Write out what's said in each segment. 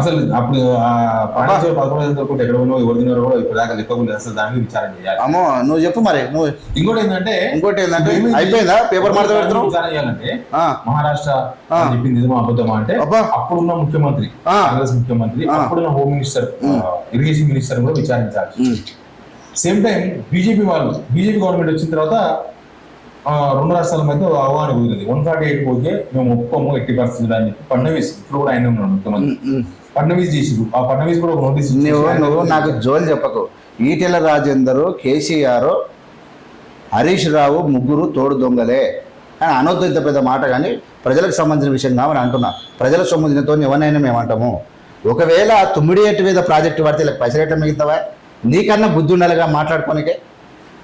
అసలు అప్పుడు పదకొండు ఎక్కడ ఉన్నావు? ఎవరు తిన్నారో కూడా ఇప్పుడు దాకా లెక్కకుండా అసలు దాని మీద విచారణ చేయాలి. అమ్మో నువ్వు చెప్పు మరి. నువ్వు ఇంకోటి ఏంటంటే ఇంకోటి ఏంటంటే అయిపోయిందా? పేపర్ మార్త పెడుతున్నావు విచారణ చేయాలంటే మహారాష్ట్ర చెప్పింది నిజమా అబద్ధమా అంటే. అప్పుడున్న ముఖ్యమంత్రి. కాంగ్రెస్ ముఖ్యమంత్రి. అప్పుడున్న హోమ్ మినిస్టర్ ఇరిగేషన్ మినిస్టర్ కూడా విచారించాలి. సేమ్ టైం బీజేపీ వాళ్ళు బీజేపీ గవర్నమెంట్ వచ్చిన తర్వాత రెండు రాష్ట్రాల మధ్య ఆహ్వానం కుదిరింది. వన్ ఫార్టీ ఎయిట్ పోతే మేము ఒప్పుకోము ఎట్టి పరిస్థితులు అని చెప్పి ఫడ్నవీస్ ఇప్పుడు కూడా ఆయన ఉన్నాడు ముఖ్యమంత్రి. ఫడ్నవీస్ చేసిండు ఆ ఫడ్నవీస్ కూడా ఒక నోటీస్ నువ్వు నువ్వు నాకు జోలు చెప్పకు. ఈటెల రాజేందరు కేసీఆర్ హరీష్ రావు ముగ్గురు తోడు దొంగలే అని అనొద్దు ఇంత పెద్ద మాట కానీ ప్రజలకు సంబంధించిన విషయం కావని అంటున్నా. ప్రజల సంబంధించినతో ఎవరినైనా మేము అంటాము. ఒకవేళ తుమ్మిడి ఎట్టు మీద ప్రాజెక్టు పడితే ఇలా పైసలు మిగతావా నీకన్నా బుద్ధి ఉండాలిగా మాట్లాడుకోనికే.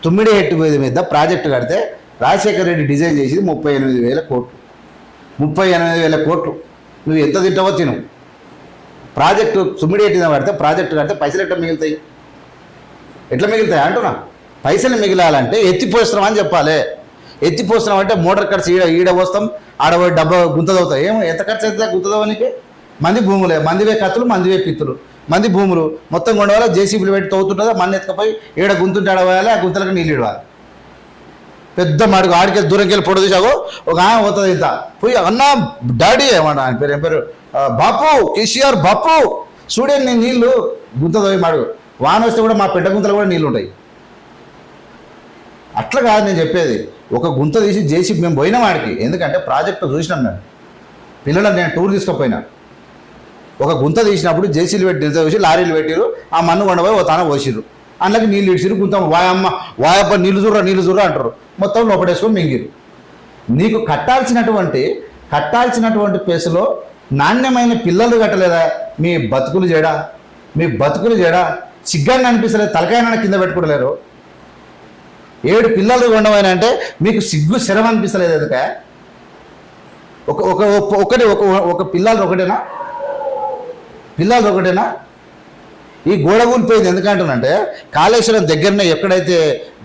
తుమ్మిడి ఎట్టు మీద మీద ప్రాజెక్టు కడితే రాజశేఖర రెడ్డి డిజైన్ చేసింది ముప్పై ఎనిమిది వేల కోట్లు. ముప్పై ఎనిమిది వేల కోట్లు. నువ్వు ఎంత తింటావో తిను. ప్రాజెక్టు తుమ్మిడి ఎట్టిన పడితే ప్రాజెక్టు కడితే పైసలు ఎట్లా మిగులుతాయి? ఎట్లా మిగులుతాయి అంటున్నా? పైసలు మిగిలాలంటే ఎత్తిపోస్తున్నాం అని చెప్పాలి. ఎత్తిపోస్తున్నాం అంటే మోటార్ ఖర్చు ఈడ ఈడ పోస్తాం ఆడ పోయి డబ్బా గుంతదవుతాయి ఏమో ఎంత ఖర్చు అవుతుందా గుంతదవనికి మంది భూములే మందివే కత్తులు మందివే పిత్తులు. మంది భూములు మొత్తం కొండవాళ్ళ జేసీబీలు పెట్టి తవ్వుతుంటుందా? మన ఎత్తుకపోయి ఈడ గుంతుంటే ఆడ పోయాలి ఆ గుంతలకు నీళ్ళు ఇవ్వాలి. పెద్ద మడుగు ఆడికి దూరంకి వెళ్ళి తీసాగో ఒక ఆమె పోతుంది ఇంత. పోయి అన్న డాడీ ఏమన్నా ఆయన పేరు ఏం పేరు? బాపు కేసీఆర్ బాపు చూడండి నేను నీళ్ళు గుంత మాడు వాన వస్తే కూడా మా పెద్ద గుంతలు కూడా నీళ్ళు ఉంటాయి అట్లా కాదు నేను చెప్పేది. ఒక గుంత తీసి చేసి మేము పోయినాం ఆడికి. ఎందుకంటే ప్రాజెక్టు చూసినాం మేము. పిల్లలను నేను టూర్ తీసుకుపోయినా. ఒక గుంత తీసినప్పుడు జేసీలు పెట్టి నిల్చో లారీలు పెట్టిరు ఆ మన్ను కొండపోయి ఓ తాన పోసిరు అందులోకి నీళ్ళు ఇడిచిరు గుంత వాయమ్మ వాయప్ప నీళ్ళు చూడరా నీళ్ళు చూడరా అంటారు. మొత్తం లోపడేసుకొని మింగిరు. నీకు కట్టాల్సినటువంటి కట్టాల్సినటువంటి ప్లేస్లో నాణ్యమైన పిల్లలు కట్టలేదా? మీ బతుకులు చేయడా మీ బతుకులు చేయడా సిగ్గాన్ని అనిపిస్తలేదు. తలకాయన కింద పెట్టుకోలేరు ఏడు పిల్లలు ఉండవని అంటే మీకు సిగ్గు శరం అనిపిస్తలేదు ఎందుక? ఒక ఒక ఒకటి ఒక ఒక పిల్లలు ఒకటేనా? పిల్లలు ఒకటేనా? ఈ గోడ కూలిపోయింది ఎందుకంటానంటే కాళేశ్వరం దగ్గరనే ఎక్కడైతే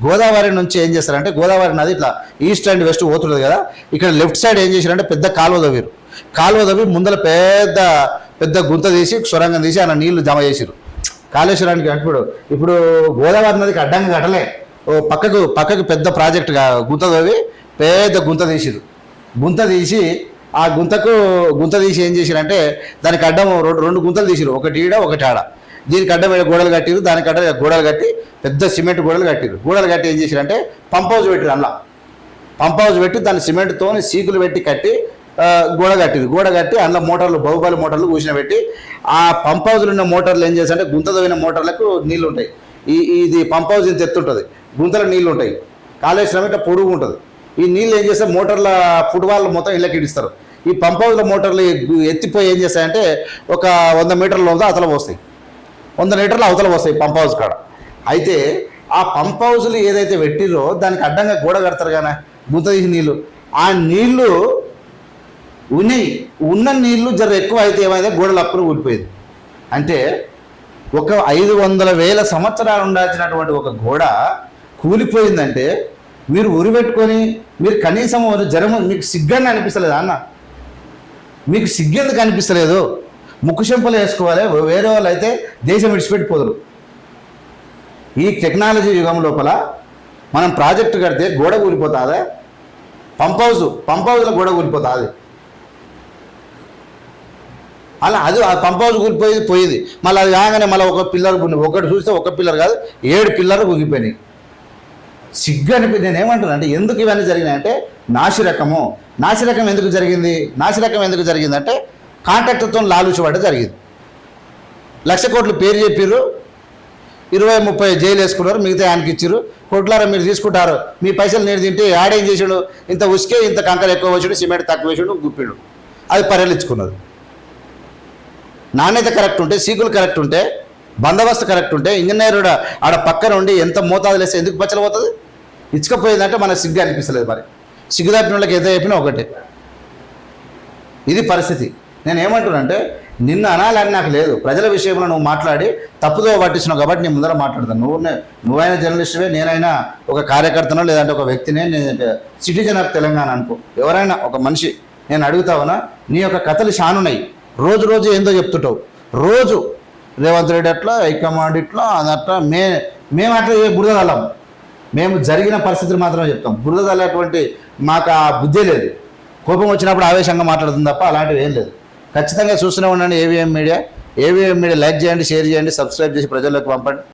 గోదావరి నుంచి ఏం చేస్తారంటే గోదావరి నది ఇట్లా ఈస్ట్ అండ్ వెస్ట్ పోతుంటుంది కదా ఇక్కడ లెఫ్ట్ సైడ్ ఏం చేశారంటే పెద్ద కాలువ తవ్విరు. కాలువ తవ్వి ముందర పెద్ద పెద్ద గుంత తీసి సొరంగం తీసి ఆయన నీళ్ళు జమ చేసిరు. కాళేశ్వరానికి ఇప్పుడు ఇప్పుడు గోదావరి నదికి అడ్డంగా కట్టలే. ఓ పక్కకు పక్కకు పెద్ద ప్రాజెక్ట్ గుంత తవ్వి పెద్ద గుంత తీసిరు. గుంత తీసి ఆ గుంతకు గుంత తీసి ఏం చేసిరంటే దానికి అడ్డం రెండు రెండు గుంతలు తీసిరు. ఒకటి ఈడ ఒకటి ఆడ. దీనికి అడ్డం గోడలు కట్టిరు దానికి అడ్డ గోడలు కట్టి పెద్ద సిమెంట్ గోడలు కట్టిరు గోడలు కట్టి ఏం చేసిరంటే పంప్ హౌస్ పెట్టిరు అందులో. పంప్ హౌస్ పెట్టి దాన్ని సిమెంట్తో సీకులు పెట్టి కట్టి గోడ కట్టిరు గోడ కట్టి అందులో మోటార్లు బాహుబలి మోటార్లు కూర్చుని పెట్టి ఆ పంప్ హౌస్లో ఉన్న మోటార్లు ఏం చేస్తారంటే గుంత మోటార్లకు నీళ్ళు ఉంటాయి ఈ ఇది పంప్ హౌస్ ఇంత ఎత్తుంటుంది గుంతలో నీళ్ళు ఉంటాయి కాళేశ్వరం ఇట్లా పొడుగు ఉంటుంది. ఈ నీళ్ళు ఏం చేస్తే మోటార్ల ఫుట్బాల్ మొత్తం ఇళ్ళకి ఇడిస్తారు. ఈ పంప్ హౌస్ల మోటార్లు ఎత్తిపోయి ఏం చేస్తాయంటే ఒక వంద మీటర్ల ఉందో అవతల పోస్తాయి. వంద లీటర్లు అవతల వస్తాయి పంప్ హౌస్ కాడ. అయితే ఆ పంప్ హౌస్లు ఏదైతే పెట్టిరో దానికి అడ్డంగా గోడ కడతారు కానీ గుంత తీసి నీళ్ళు ఆ నీళ్ళు ఉన్నాయి. ఉన్న నీళ్ళు జర ఎక్కువ అయితే ఏమైతే గోడలు అప్పులు ఊడిపోయేది అంటే ఒక ఐదు వందల వేల సంవత్సరాలు ఉండాల్సినటువంటి ఒక గోడ కూలిపోయిందంటే మీరు ఉరిపెట్టుకొని మీరు కనీసం జ్వరం మీకు సిగ్గని అనిపిస్తలేదా అన్న? మీకు సిగ్గెందుకు అనిపిస్తలేదు? ముక్కుశంపలు వేసుకోవాలి. వేరే వాళ్ళు అయితే దేశం విడిచిపెట్టిపోదురు. ఈ టెక్నాలజీ యుగం లోపల మనం ప్రాజెక్టు కడితే గోడ కూలిపోతుందా? పంప్ హౌస్ పంప్ హౌస్లో గోడ కూలిపోతుంది. అలా అది ఆ పంప్ హౌస్ కూలిపోయేది పోయేది. మళ్ళీ అది కాగానే మళ్ళీ ఒక పిల్లర్ ఒకటి చూస్తే ఒక పిల్లర్ కాదు ఏడు పిల్లర్లు కూగిపోయినాయి సిగ్గు అనిపి నేను ఏమంటున్నా అంటే ఎందుకు ఇవన్నీ జరిగినాయంటే నాసిరకము. నాసిరకం ఎందుకు జరిగింది? నాసిరకం ఎందుకు జరిగిందంటే కాంట్రాక్టర్తో లాలుచబడ్డ జరిగింది. లక్ష కోట్లు పేరు చెప్పిర్రు. ఇరవై ముప్పై జైలు వేసుకున్నారు. మిగతా ఆయనకి ఇచ్చారు కొట్లారా మీరు తీసుకుంటారు. మీ పైసలు నేను తింటే యాడేం చేసాడు? ఇంత ఉసుకే ఇంత కంకర ఎక్కువ వేసాడు సిమెంట్ తక్కువ వేసాడు గుప్పిడు. అది పరిగణించుకున్నది నాణ్యత కరెక్ట్ ఉంటే సీకులు కరెక్ట్ ఉంటే బందోబస్తు కరెక్ట్ ఉంటే ఇంజనీర్ ఆడ పక్కన ఉండి ఎంత మోతాదు లేస్తే ఎందుకు పచ్చలు పోతుంది? ఇచ్చకపోయిందంటే మనకు సిగ్గు అనిపిస్తలేదు మరి. సిగ్గు తప్పిన వాళ్ళకి ఏదో చెప్పినా ఒకటే. ఇది పరిస్థితి. నేనేమంటున్నానంటే నిన్ను అనాలని నాకు లేదు. ప్రజల విషయంలో నువ్వు మాట్లాడి తప్పుదో పట్టిస్తున్నావు కాబట్టి నేను ముందర మాట్లాడతాను నువ్వు నువ్వైనా జర్నలిస్టువే నేనైనా ఒక కార్యకర్తనో లేదంటే ఒక వ్యక్తినే నేను సిటిజన్ ఆఫ్ తెలంగాణ అనుకో. ఎవరైనా ఒక మనిషి నేను అడుగుతావునా నీ యొక్క కథలు షానున్నాయి. రోజు రోజు ఏందో చెప్తుంటావు. రోజు రేవంత్ రెడ్డి అట్లా హైకమాండ్ ఇట్లా అదట్లా మే మేము అట్లా ఏ బురద తలం మేము జరిగిన పరిస్థితులు మాత్రమే చెప్తాం. బురద తల్లేటువంటి మాకు ఆ బుద్ధే లేదు. కోపం వచ్చినప్పుడు ఆవేశంగా మాట్లాడుతుంది తప్ప అలాంటివి ఏం లేదు. ఖచ్చితంగా చూస్తూనే ఉండండి AVM media AVM media like చేయండి షేర్ చేయండి సబ్స్క్రైబ్ చేసి ప్రజల్లోకి పంపండి.